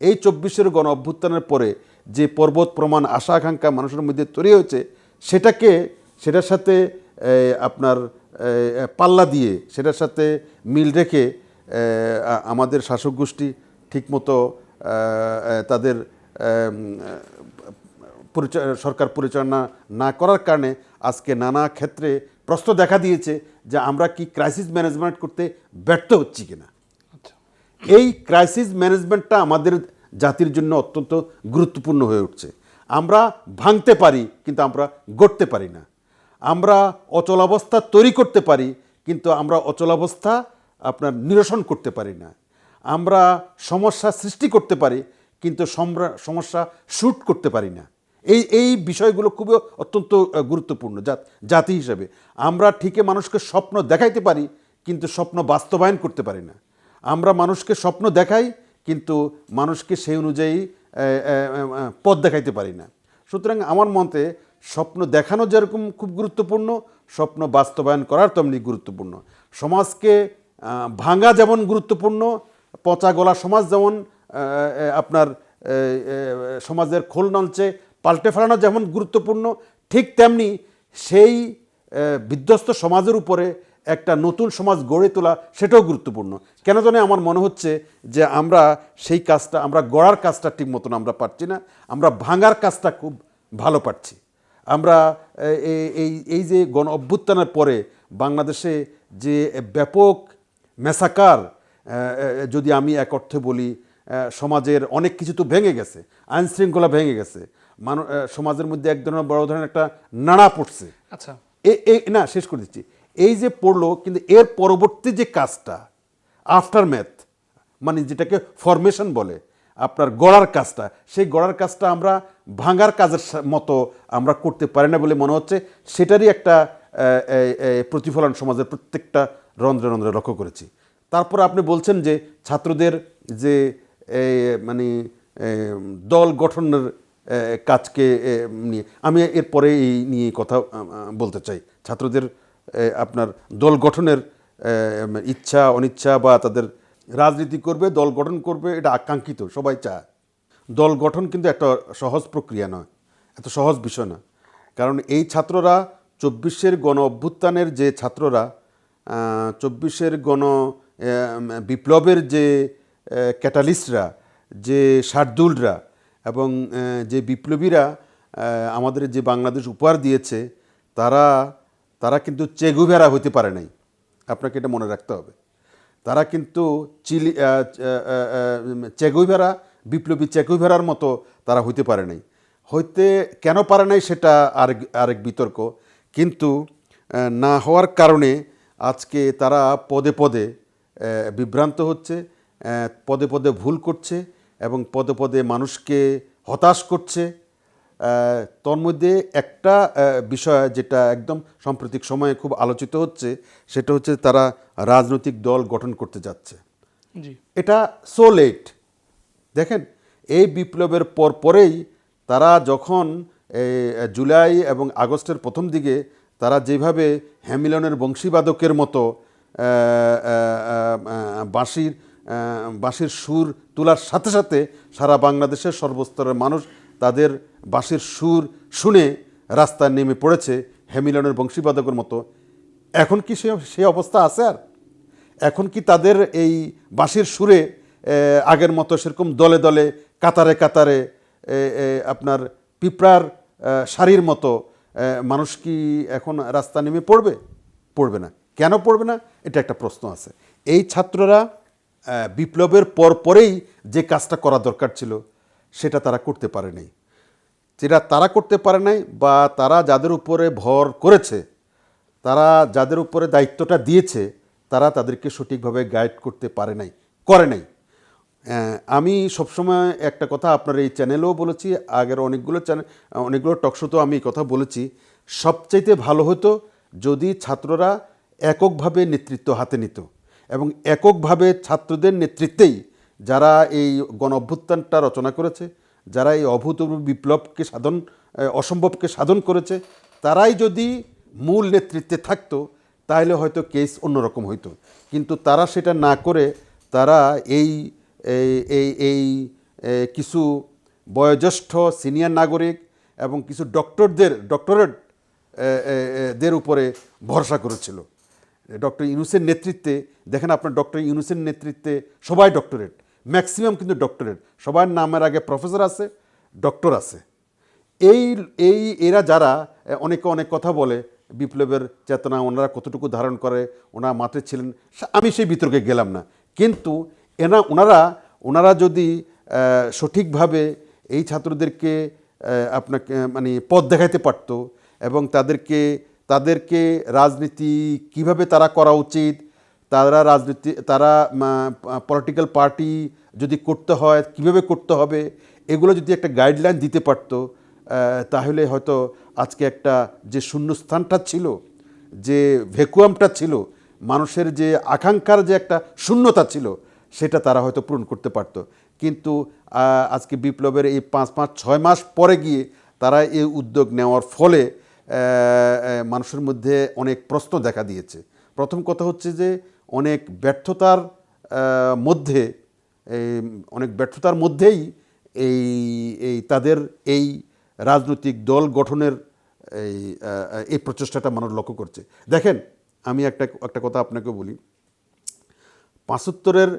এই চব্বিশের গণ অভ্যুত্থানের পরে যে পর্বত প্রমাণ আশা আকাঙ্ক্ষা মানুষের মধ্যে তৈরি হয়েছে, সেটাকে, সেটার সাথে আপনার পাল্লা দিয়ে, সেটার সাথে মিল রেখে আমাদের শাসক গোষ্ঠী ঠিকমতো তাদের সরকার পরিচালনা না করার কারণে আজকে নানা ক্ষেত্রে প্রশ্ন দেখা দিয়েছে যে আমরা কি ক্রাইসিস ম্যানেজমেন্ট করতে ব্যর্থ হচ্ছি কিনা। এই ক্রাইসিস ম্যানেজমেন্টটা আমাদের জাতির জন্য অত্যন্ত গুরুত্বপূর্ণ হয়ে উঠছে। আমরা ভাঙতে পারি, কিন্তু আমরা গড়তে পারি না। আমরা অচলাবস্থা তৈরি করতে পারি, কিন্তু আমরা অচলাবস্থা আপনার নিরসন করতে পারি না। আমরা সমস্যা সৃষ্টি করতে পারি, কিন্তু সমস্যা শ্যুট করতে পারি না। এই এই বিষয়গুলো খুবই অত্যন্ত গুরুত্বপূর্ণ জাত- জাতি হিসেবে। আমরা ঠিকই মানুষকে স্বপ্ন দেখাইতে পারি, কিন্তু স্বপ্ন বাস্তবায়ন করতে পারি না। আমরা মানুষকে স্বপ্ন দেখাই, কিন্তু মানুষকে সেই অনুযায়ী পথ দেখাইতে পারি না। সুতরাং আমার মতে স্বপ্ন দেখানো যেরকম খুব গুরুত্বপূর্ণ, স্বপ্ন বাস্তবায়ন করার তেমনি গুরুত্বপূর্ণ। সমাজকে ভাঙা যেমন গুরুত্বপূর্ণ, পচা গলা সমাজ যেমন আপনার সমাজের খোল নলচে পাল্টে ফেলানো যেমন গুরুত্বপূর্ণ, ঠিক তেমনি সেই বিধ্বস্ত সমাজের উপরে একটা নতুন সমাজ গড়ে তোলা সেটাও গুরুত্বপূর্ণ। কেন জানে আমার মনে হচ্ছে যে আমরা সেই কাজটা আমরা গড়ার কাজটা ঠিক মতন আমরা পারছি না আমরা ভাঙার কাজটা খুব ভালো পারছি। আমরা এই এই যে গণ অভ্যুত্থানের পরে বাংলাদেশে যে ব্যাপক মেসাকার যদি আমি এক অর্থে বলি সমাজের অনেক কিছু তো ভেঙে গেছে আইন শৃঙ্খলা ভেঙে গেছে মানুষ সমাজের মধ্যে এক ধরনের বড় ধরনের একটা নাড়া পড়ছে। আচ্ছা। এ- না শেষ করে দিচ্ছি। এই যে পড়ল, কিন্তু এর পরবর্তী যে কাজটা আফটার ম্যাথ মানে যেটাকে ফরমেশন বলে, আপনার গড়ার কাজটা, সেই গড়ার কাজটা আমরা ভাঙার কাজের মতো আমরা করতে পারি না বলে মনে হচ্ছে। সেটারই একটা প্রতিফলন সমাজের প্রত্যেকটা রন্ধ্রে রন্ধ্রে লক্ষ্য করেছি। তারপর আপনি বলছেন যে ছাত্রদের যে মানে দল গঠনের কাজকে নিয়ে। আমি এরপরে এই নিয়ে কথা বলতে চাই। ছাত্রদের আপনার দল গঠনের ইচ্ছা, অনিচ্ছা বা তাদের রাজনীতি করবে, দল গঠন করবে, এটা আকাঙ্ক্ষিত, সবাই চায়। দল গঠন কিন্তু একটা সহজ প্রক্রিয়া নয়, এত সহজ বিষয় না। কারণ এই ছাত্ররা চব্বিশের গণ অভ্যুত্থানের যে ছাত্ররা চব্বিশের গণ বিপ্লবের যে ক্যাটালিস্টরা, যে শার্দুলরা এবং যে বিপ্লবীরা আমাদের যে বাংলাদেশ উপহার দিয়েছে, তারা তারা কিন্তু চেগুভেরা হইতে পারে নাই। আপনাকে এটা মনে রাখতে হবে। তারা কিন্তু চিলি চেগুইভেরা বিপ্লবী চেগুইভেরার মতো তারা হইতে পারে নাই। হইতে কেন পারে নাই সেটা আরেক আরেক বিতর্ক। কিন্তু না হওয়ার কারণে আজকে তারা পদে পদে বিভ্রান্ত হচ্ছে পদে পদে ভুল করছে এবং পদে পদে মানুষকে হতাশ করছে। আহ, তোর মধ্যে একটা বিষয় যেটা একদম সাম্প্রতিক সময়ে খুব আলোচিত হচ্ছে সেটা হচ্ছে তারা রাজনৈতিক দল গঠন করতে যাচ্ছে। এটা সো লেট দেখেন এই বিপ্লবের পর পরেই তারা যখন জুলাই এবং আগস্টের প্রথম দিকে তারা যেভাবে হ্যামিলনের বংশীবাদকের মতো বাঁশির বাঁশির সুর তোলার সাথে সাথে সারা বাংলাদেশের সর্বস্তরের মানুষ তাদের বাঁশির সুর শুনে রাস্তায় নেমে পড়েছে হ্যামিলনের বংশীবাদকের মতো। এখন কি সে সেই অবস্থা আছে আর? এখন কি তাদের এই বাঁশির সুরে আগের মতো সেরকম দলে দলে, কাতারে কাতারে আপনার পিঁপড়ার সারির মতো মানুষ কি এখন রাস্তা নেমে পড়বে? পড়বে না। কেন পড়বে না? এটা একটা প্রশ্ন আছে। এই ছাত্ররা বিপ্লবের পর পরেই যে কাজটা করা দরকার ছিল সেটা তারা করতে পারে নাই। যেটা তারা করতে পারে নাই বা তারা যাদের উপরে ভর করেছে, তারা যাদের উপরে দায়িত্বটা দিয়েছে, তারা তাদেরকে সঠিকভাবে গাইড করতে পারে নাই, করে নাই। আমি সবসময় একটা কথা আপনার এই চ্যানেলেও বলেছি, আগের অনেকগুলো চ্যানেল অনেকগুলো টকশোতেও আমি কথা বলেছি, সবচাইতে ভালো হতো যদি ছাত্ররা এককভাবে নেতৃত্ব হাতে নিত এবং এককভাবে ছাত্রদের নেতৃত্বেই যারা এই গণ অভ্যুত্থানটা রচনা করেছে, যারা এই অভূতপূর্ব বিপ্লবকে সাধন অসম্ভবকে সাধন করেছে, তারাই যদি মূল নেতৃত্বে থাকতো, তাহলে হয়তো কেস অন্যরকম হইতো। কিন্তু তারা সেটা না করে, তারা এই এই এই কিছু বয়োজ্যেষ্ঠ সিনিয়র নাগরিক এবং কিছু ডক্টরদের, ডক্টরেট দের উপরে ভরসা করেছিল। ডক্টর ইউনুসের নেতৃত্বে, দেখেন আপনার ডক্টর ইউনুসের নেতৃত্বে সবাই ডক্টরেট। ম্যাক্সিমাম কিন্তু ডক্টরেট সবার নামের আগে প্রফেসর আছে ডক্টর আছে। এই এই, এরা যারা অনেকে অনেক কথা বলে, বিপ্লবের চেতনা, ওনারা কতটুকু ধারণ করে, ওনারা মাঠে ছিলেন আমি সেই বিতর্কে গেলাম না। কিন্তু এনা, ওনারা ওনারা যদি সঠিকভাবে এই ছাত্রদেরকে আপনাকে মানে পথ দেখাইতে পারতো এবং তাদেরকে তাদেরকে রাজনীতি কীভাবে তারা করা উচিত তারা রাজনীতি, তারা পলিটিক্যাল পার্টি যদি করতে হয়, কীভাবে করতে হবে, এগুলো যদি একটা গাইডলাইন দিতে পারতো তাহলে হয়তো আজকে একটা যে শূন্যস্থানটা ছিল, যে ভ্যাকুয়ামটা ছিল, মানুষের যে আকাঙ্ক্ষার যে একটা শূন্যতা ছিল, সেটা তারা হয়তো পূরণ করতে পারতো। কিন্তু আজকে বিপ্লবের এই পাঁচ পাঁচ, ছয় মাস পরে গিয়ে তারা এই উদ্যোগ নেওয়ার ফলে মানুষের মধ্যে অনেক প্রশ্ন দেখা দিয়েছে। প্রথম কথা হচ্ছে যে অনেক ব্যর্থতার মধ্যে অনেক ব্যর্থতার মধ্যেই এই এই তাদের এই রাজনৈতিক দল গঠনের এই এই প্রচেষ্টাটা মানুষ লক্ষ্য করছে। দেখেন, আমি একটা একটা কথা আপনাকে বলি। পাঁচাত্তরের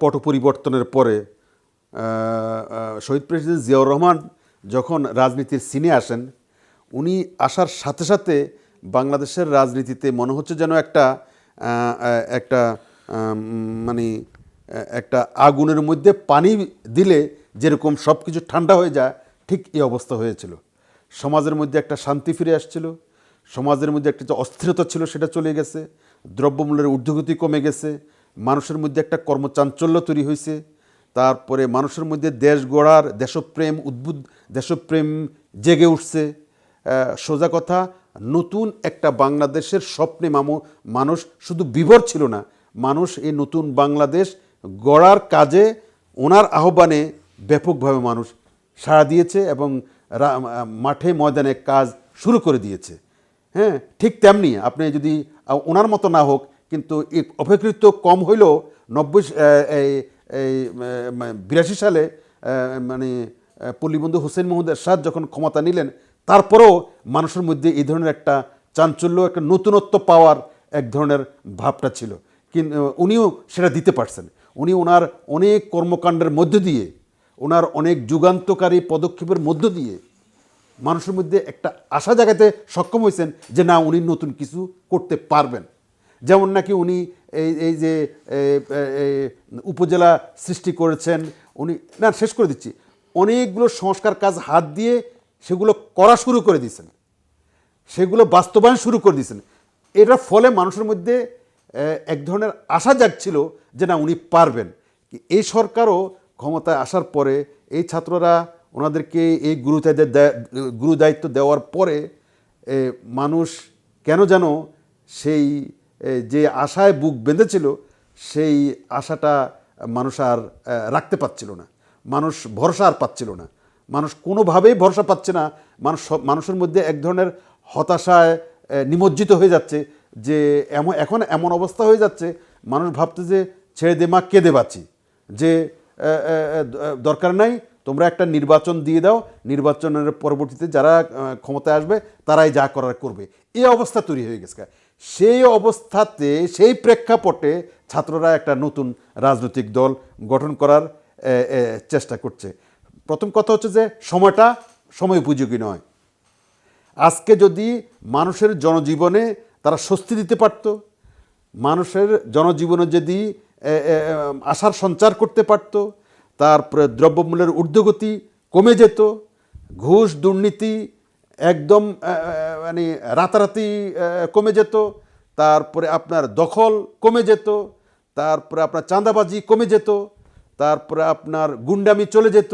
পট পরিবর্তনের পরে শহীদ প্রেসিডেন্ট জিয়াউর রহমান যখন রাজনীতির সিনে আসেন, উনি আসার সাথে সাথে বাংলাদেশের রাজনীতিতে মনে হচ্ছে যেন একটা একটা মানে একটা আগুনের মধ্যে পানি দিলে যেরকম সব কিছু ঠান্ডা হয়ে যায়, ঠিক এই অবস্থা হয়েছিল। সমাজের মধ্যে একটা শান্তি ফিরে আসছিল। সমাজের মধ্যে একটা যে অস্থিরতা ছিল সেটা চলে গেছে। দ্রব্যমূল্যের ঊর্ধ্বগতি কমে গেছে। মানুষের মধ্যে একটা কর্মচাঞ্চল্য তৈরি হয়েছে। তারপরে মানুষের মধ্যে দেশ গড়ার, দেশপ্রেম উদ্ভুত দেশপ্রেম জেগে উঠছে। সোজা কথা, নতুন একটা বাংলাদেশের স্বপ্নে মামু, মানুষ শুধু বিভোর ছিল না, মানুষ এই নতুন বাংলাদেশ গড়ার কাজে, ওনার আহ্বানে ব্যাপকভাবে মানুষ সাড়া দিয়েছে এবং মাঠে ময়দানে কাজ শুরু করে দিয়েছে। হ্যাঁ ঠিক তেমনি আপনি যদি ওনার মতো না হোক, কিন্তু অপেক্ষিত কম হইলেও নব্বই এই এই বিরাশি সালে মানে পল্লীবন্ধু হোসেন মোহাম্মদ এরশাদ যখন ক্ষমতা নিলেন তারপরেও মানুষের মধ্যে এই ধরনের একটা চাঞ্চল্য, একটা নতুনত্ব পাওয়ার এক ধরনের ভাবটা ছিল। কিন্তু উনিও সেটা দিতে পারছেন। উনি ওনার অনেক কর্মকাণ্ডের মধ্য দিয়ে, ওনার অনেক যুগান্তকারী পদক্ষেপের মধ্য দিয়ে মানুষের মধ্যে একটা আশা জাগাতে সক্ষম হয়েছেন যে না, উনি নতুন কিছু করতে পারবেন। যেমন নাকি উনি এই এই যে উপজেলা সৃষ্টি করেছেন, উনি, না, শেষ করে দিচ্ছি। অনেকগুলো সংস্কার কাজ হাত দিয়ে সেগুলো করা শুরু করে দিয়েছেন। সেগুলো বাস্তবায়ন শুরু করে দিয়েছেন। এটার ফলে মানুষের মধ্যে এক ধরনের আশা জাগছিল যে না, উনি পারবেন। এই সরকারও ক্ষমতায় আসার পরে এই ছাত্ররা ওনাদেরকে এই গুরু গুরু দায়িত্ব দেওয়ার পরে মানুষ কেন যেন সেই যে আশায় বুক বেঁধেছিল, সেই আশাটা মানুষ আর রাখতে পারছিল না। মানুষ ভরসা আর পাচ্ছিল না। মানুষ কোনোভাবেই ভরসা পাচ্ছে না, মানুষ মানুষের মধ্যে এক ধরনের হতাশায় নিমজ্জিত হয়ে যাচ্ছে যে এমন, এখন এমন অবস্থা হয়ে যাচ্ছে, মানুষ ভাবতে যে ছেড়ে দে মা, কেঁদে বাঁচি। যে দরকার নাই, তোমরা একটা নির্বাচন দিয়ে দাও, নির্বাচনের পরবর্তীতে যারা ক্ষমতায় আসবে, তারাই যা করার করবে। এই অবস্থা তৈরি হয়ে গেছে। সেই অবস্থাতে, সেই প্রেক্ষাপটে ছাত্ররা একটা নতুন রাজনৈতিক দল গঠন করার চেষ্টা করছে। প্রথম কথা হচ্ছে যে সময়টা সময় উপযোগী নয়। আজকে যদি মানুষের জনজীবনে তারা স্বস্তি দিতে পারত, মানুষের জনজীবনে যদি আশার সঞ্চার করতে পারত, তারপরে দ্রব্যমূল্যের ঊর্ধ্বগতি কমে যেত, ঘুষ, দুর্নীতি একদম মানে রাতারাতি কমে যেত, তারপরে আপনার দখল কমে যেত, তারপরে আপনার চাঁদাবাজি কমে যেত, তারপরে আপনার গুন্ডামি চলে যেত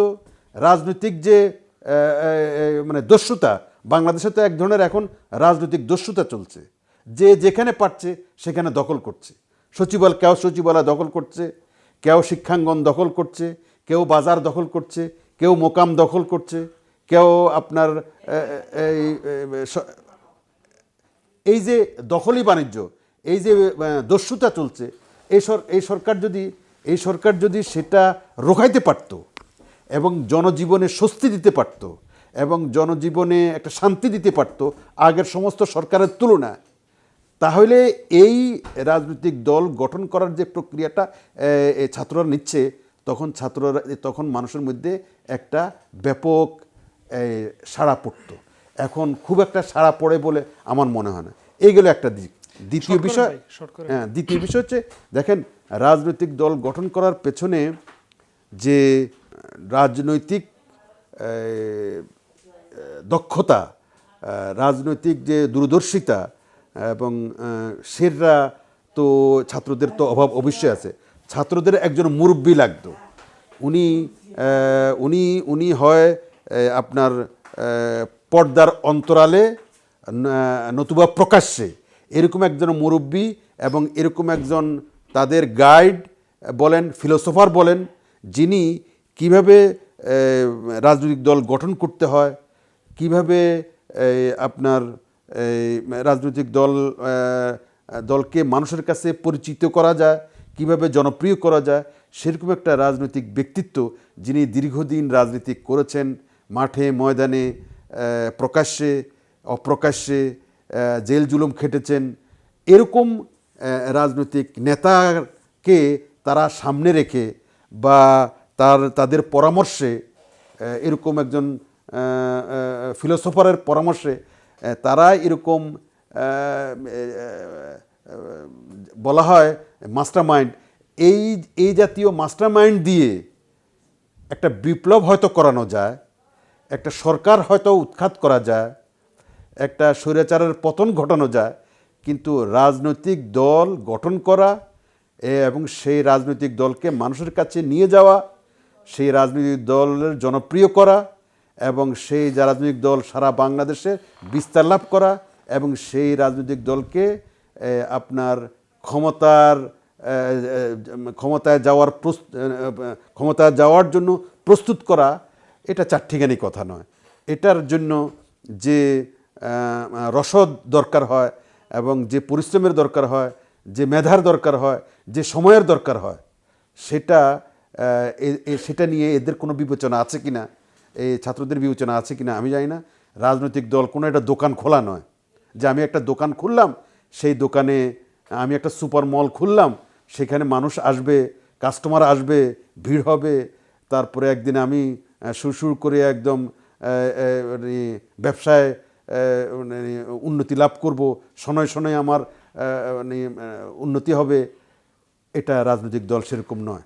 রাজনৈতিক যে মানে দস্যুতা, বাংলাদেশে তো এক ধরনের এখন রাজনৈতিক দস্যুতা চলছে। যে যেখানে পারছে, সেখানে দখল করছে। সচিবালয় কেউ সচিবালয় দখল করছে, কেউ শিক্ষাঙ্গন দখল করছে, কেউ বাজার দখল করছে, কেউ মোকাম দখল করছে, কেউ আপনার এই যে দখলি বাণিজ্য, এই যে দস্যুতা চলছে, এই সর, এই সরকার যদি, এই সরকার যদি সেটা রোখাইতে পারতো এবং জনজীবনে স্বস্তি দিতে পারতো এবং জনজীবনে একটা শান্তি দিতে পারতো আগের সমস্ত সরকারের তুলনায়। তাহলে এই রাজনৈতিক দল গঠন করার যে প্রক্রিয়াটা ছাত্ররা নিচ্ছে তখন ছাত্ররা তখন মানুষের মধ্যে একটা ব্যাপক সাড়া পড়তো। এখন খুব একটা সাড়া পড়ে বলে আমার মনে হয় না। এইগুলো একটা দিক। দ্বিতীয় বিষয়। হ্যাঁ দ্বিতীয় বিষয় হচ্ছে দেখেন রাজনৈতিক দল গঠন করার পেছনে যে রাজনৈতিক দক্ষতা রাজনৈতিক যে দূরদর্শিতা এবং সেটা তো ছাত্রদের তো অভাব অবশ্যই আছে। ছাত্রদের একজন মুরব্বী লাগতো। উনি উনি উনি হয় আপনার পর্দার অন্তরালে নতুবা প্রকাশ্যে। এরকম একজন মুরব্বী এবং এরকম একজন তাদের গাইড বলেন, ফিলোসোফার বলেন, যিনি কীভাবে রাজনৈতিক দল গঠন করতে হয়, কীভাবে আপনার রাজনৈতিক দল দলকে মানুষের কাছে পরিচিত করা যায়, কীভাবে জনপ্রিয় করা যায়, সেরকম একটা রাজনৈতিক ব্যক্তিত্ব যিনি দীর্ঘদিন রাজনীতি করেছেন, মাঠে, ময়দানে প্রকাশ্যে, অপ্রকাশ্যে জেল জুলুম খেটেছেন, এরকম রাজনৈতিক নেতাকে তারা সামনে রেখে বা তার, তাদের পরামর্শে এরকম একজন ফিলোসোফারের পরামর্শে তারা এরকম বলা হয় মাস্টার মাইন্ড এই এই জাতীয় মাস্টার মাইন্ড দিয়ে একটা বিপ্লব হয়তো করানো যায়, একটা সরকার হয়তো উৎখাত করা যায়, একটা স্বৈরাচারের পতন ঘটানো যায়, কিন্তু রাজনৈতিক দল গঠন করা এবং সেই রাজনৈতিক দলকে মানুষের কাছে নিয়ে যাওয়া সেই রাজনৈতিক দলের জনপ্রিয় করা এবং সেই যা রাজনৈতিক দল সারা বাংলাদেশে বিস্তার লাভ করা এবং সেই রাজনৈতিক দলকে আপনার ক্ষমতার ক্ষমতায় যাওয়ার ক্ষমতায় যাওয়ার জন্য প্রস্তুত করা, এটা চারটিখানি কথা নয়। এটার জন্য যে রসদ দরকার হয় এবং যে পরিশ্রমের দরকার হয়, যে মেধার দরকার হয়, যে সময়ের দরকার হয়, সেটা সেটা নিয়ে এদের কোনো বিবেচনা আছে কিনা এই ছাত্রদের বিবেচনা আছে কিনা আমি জানি না। রাজনৈতিক দল কোনো একটা দোকান খোলা নয়। যে আমি একটা দোকান খুললাম, সেই দোকানে আমি একটা সুপার মল খুললাম, সেখানে মানুষ আসবে, কাস্টমার আসবে, ভিড় হবে, তারপরে একদিন আমি সুরসুর করে একদম মানে ব্যবসায় মানে উন্নতি লাভ করব, শনয় শনয় আমার মানে উন্নতি হবে, এটা রাজনৈতিক দল সেরকম নয়।